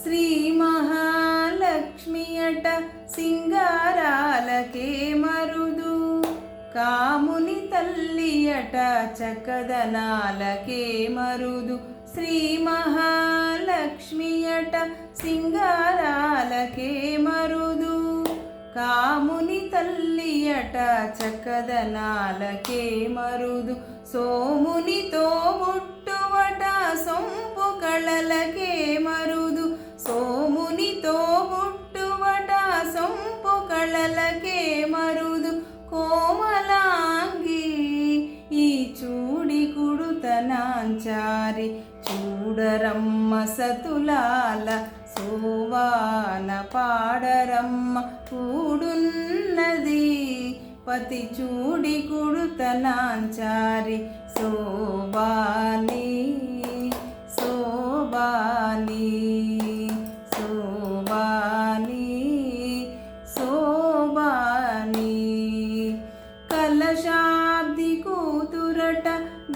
శ్రీ మహాలక్ష్మి అట సింగారాలకే మరుదు కాముని తల్లి అట చకదనాలకే మరుదు శ్రీ మహాలక్ష్మి అట సింగారాలకే మరుదు కాముని తల్లి అట చకదనాలకే మరుదు సోమునితో ముట్టువట సొంపు కళలకే చూడరమ్మ సతులాల సోవాల పాడరమ్మ కూడున్నది. పతి చూడి కుడుతనాంచారి సో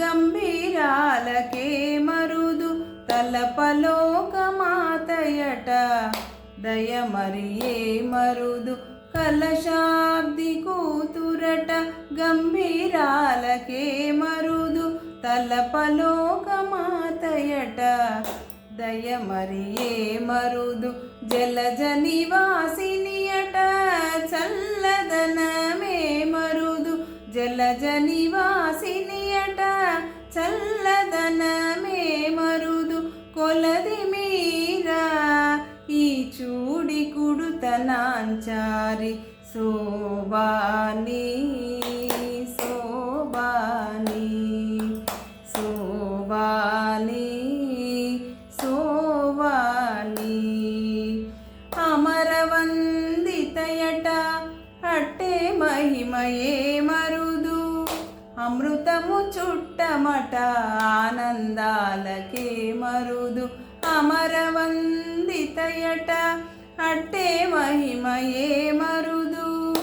గంభీరాలకే మరుదు తలపలోకమాతయట. దయమరియే మరుదు కలశాబ్ది కూతురట. గంభీరాలకే మరుదు తలపలోకమాతయట. దయమరియే మరుదు జలజ నివాసినియట చల్లదనమే మరుదు జలజ నివాసినియట చూడి కుడుతనాంచారి శోభాని శోభాని శోభాని శోభాని. అమరవందితయట అట్టే మహిమయే మరుదు అమృతము చుట్టమట ఆనందాలకే మరుదు. అమరవందితయట అట్టే మహిమయే మరుదు?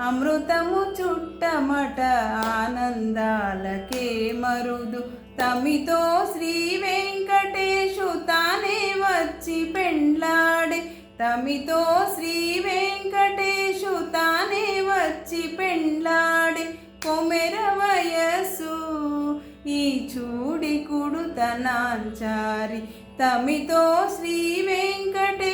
అమృతము చుట్టమట ఆనందాలకే మరుదు. తమితో శ్రీ వెంకటేశు తానే వచ్చి పెండ్లాడే. తమితో శ్రీ వెంకటేశు తానే వచ్చి పెండ్లాడే. కొమెర వయస్సు ఈ చూడి కుడుతనాంచారి. తమితో శ్రీ వెంకటే